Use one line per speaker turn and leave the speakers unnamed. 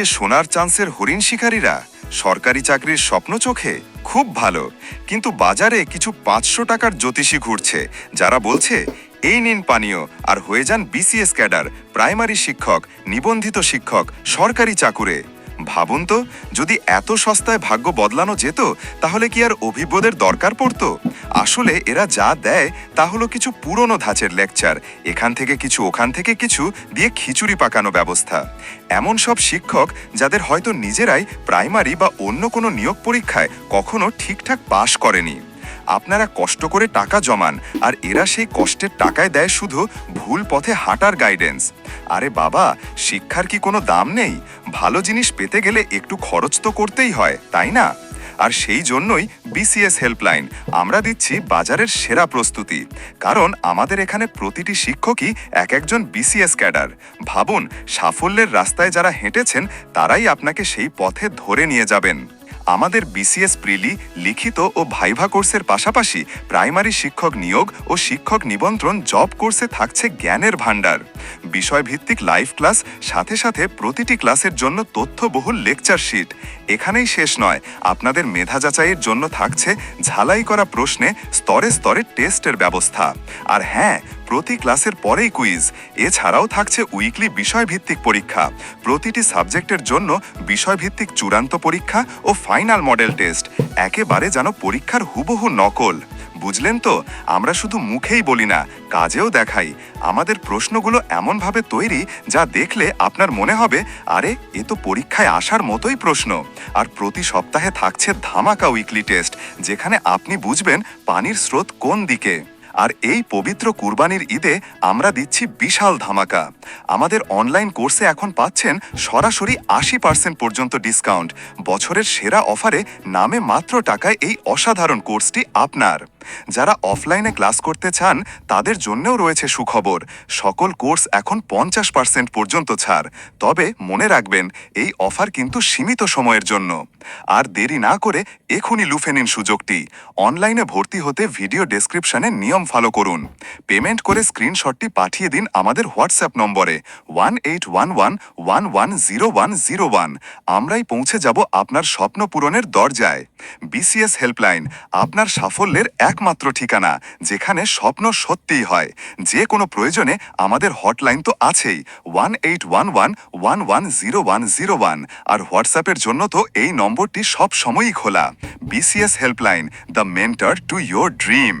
যে সোনার চান্সের হরিণ শিকারীরা সরকারি চাকরির স্বপ্ন চোখে খুব ভালো, কিন্তু বাজারে কিছু পাঁচশো টাকার জ্যোতিষী ঘুরছে, যারা বলছে, এই নিন পানীয়। আর হয়ে যান বিসিএস ক্যাডার, প্রাইমারি শিক্ষক, নিবন্ধিত শিক্ষক, সরকারি চাকুরে। ভাবুন তো, যদি এত সস্তায় ভাগ্য বদলানো যেত, তাহলে কি আর অভিজ্ঞদের দরকার পড়ত? আসলে এরা যা দেয়, তা হলো কিছু পুরনো ধাঁচের লেকচার, এখান থেকে কিছু, ওখান থেকে কিছু, দিয়ে খিচুড়ি পাকানো ব্যবস্থা। এমন সব শিক্ষক, যাদের হয়তো নিজেরাই প্রাইমারি বা অন্য কোনো নিয়োগ পরীক্ষায় কখনো ঠিকঠাক পাশ করেনি। আপনারা কষ্ট করে টাকা জমান, আর এরা সেই কষ্টের টাকায় দেয় শুধু ভুল পথে হাঁটার গাইডেন্স আরে বাবা, শিক্ষার কি কোনো দাম নেই? ভালো জিনিস পেতে গেলে একটু খরচ তো করতেই হয়, তাই না? আর সেই জন্যই বিসিএস হেল্পলাইন আমরা দিচ্ছি বাজারের সেরা প্রস্তুতি। কারণ আমাদের এখানে প্রতিটি শিক্ষকই এক একজন বিসিএস ক্যাডার ভাবুন, সাফল্যের রাস্তায় যারা হেঁটেছেন, তারাই আপনাকে সেই পথে ধরে নিয়ে যাবেন। আমাদের বিসিএস প্রিলি লিখিত ও ভাইভা কোর্সের পাশাপাশি প্রাইমারি শিক্ষক নিয়োগ ও শিক্ষক নিবন্ত্রণ জব কোর্সে থাকছে জ্ঞানের ভাণ্ডার। বিষয়ভিত্তিক লাইভ ক্লাস, সাথে সাথে প্রতিটি ক্লাসের জন্য তথ্যবহুল লেকচার শিট। এখানেই শেষ নয়, আপনাদের মেধা যাচাইয়ের জন্য থাকছে ঝালাই করা প্রশ্নে স্তরে স্তরে টেস্টের ব্যবস্থা। আর হ্যাঁ প্রতি ক্লাসের পরেই কুইজ। এছাড়াও থাকছে উইকলি বিষয়ভিত্তিক পরীক্ষা। প্রতিটি সাবজেক্টের জন্য বিষয়ভিত্তিক চূড়ান্ত পরীক্ষা ও ফাইনাল মডেল টেস্ট। একেবারে যেন পরীক্ষার হুবহু নকল। বুঝলেন তো? আমরা শুধু মুখেই বলি না, কাজেও দেখাই। আমাদের প্রশ্নগুলো এমনভাবে তৈরি যা দেখলে আপনার মনে হবে, আরে, এ তো পরীক্ষায় আসার মতোই প্রশ্ন। আর প্রতি সপ্তাহে থাকছে ধামাকা উইকলি টেস্ট, যেখানে আপনি বুঝবেন পানির স্রোত কোন দিকে। আর এই পবিত্র কুরবানির ঈদে আমরা দিচ্ছি বিশাল ধামাকা। আমাদের অনলাইন কোর্সে এখন পাচ্ছেন সরাসরি আশি পার্সেন্ট পর্যন্ত ডিসকাউন্ট বছরের সেরা অফারে নামে মাত্র টাকায় এই অসাধারণ কোর্সটি আপনার। যারা অফলাইনে ক্লাস করতে চান, তাদের জন্যও রয়েছে সুখবর। সকল কোর্স এখন পঞ্চাশ পার্সেন্ট পর্যন্ত ছাড়। তবে মনে রাখবেন, এই অফার কিন্তু সীমিত সময়ের জন্য। আর দেরি না করে এখনই লুফে নিন সুযোগটি। অনলাইনে ভর্তি হতে ভিডিও ডেসক্রিপশনে নিয়ম ফলো করুন। পেমেন্ট করে স্ক্রিনশটটি পাঠিয়ে দিন আমাদের হোয়াটসঅ্যাপ নম্বরে। One eight one one one one zero one zero one. আমরাই পৌঁছে যাব আপনার স্বপ্ন পূরণের দরজায়। বিসিএস হেল্পলাইন, আপনার সাফল্যের একমাত্র ঠিকানা, যেখানে স্বপ্ন সত্যিই হয়। যে কোনো প্রয়োজনে আমাদের হটলাইন তো আছেই one eight one one one one zero one zero one আর হোয়াটসঅ্যাপের জন্য তো এই নম্বরটি সব সময়ই খোলা BCS helpline the mentor to your dream